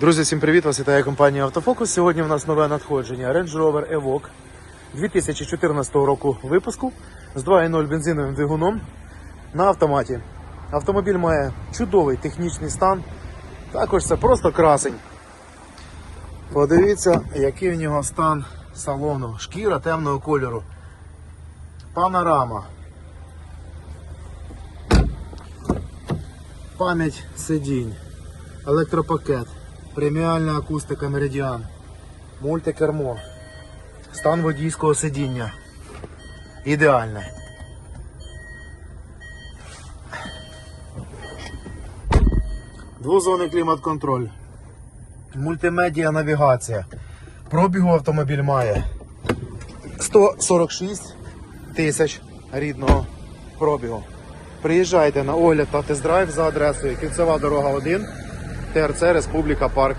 Друзі, всім привіт! Вас вітає компанія Автофокус. Сьогодні у нас нове надходження Range Rover Evoque 2014 року випуску з 2.0 бензиновим двигуном на автоматі. Автомобіль має чудовий технічний стан. Також це просто красень. Подивіться, який в нього стан салону. Шкіра темного кольору. Панорама. Пам'ять сидінь електропакет, преміальна акустика Меридіан, мультикермо, стан водійського сидіння. Ідеальне. Двозонний клімат-контроль. Мультимедіа навігація. Пробігу автомобіль має 146 тисяч рідного пробігу. Приїжджайте на огляд та тест-драйв за адресою Кільцева дорога 1, ТРЦ Республіка Парк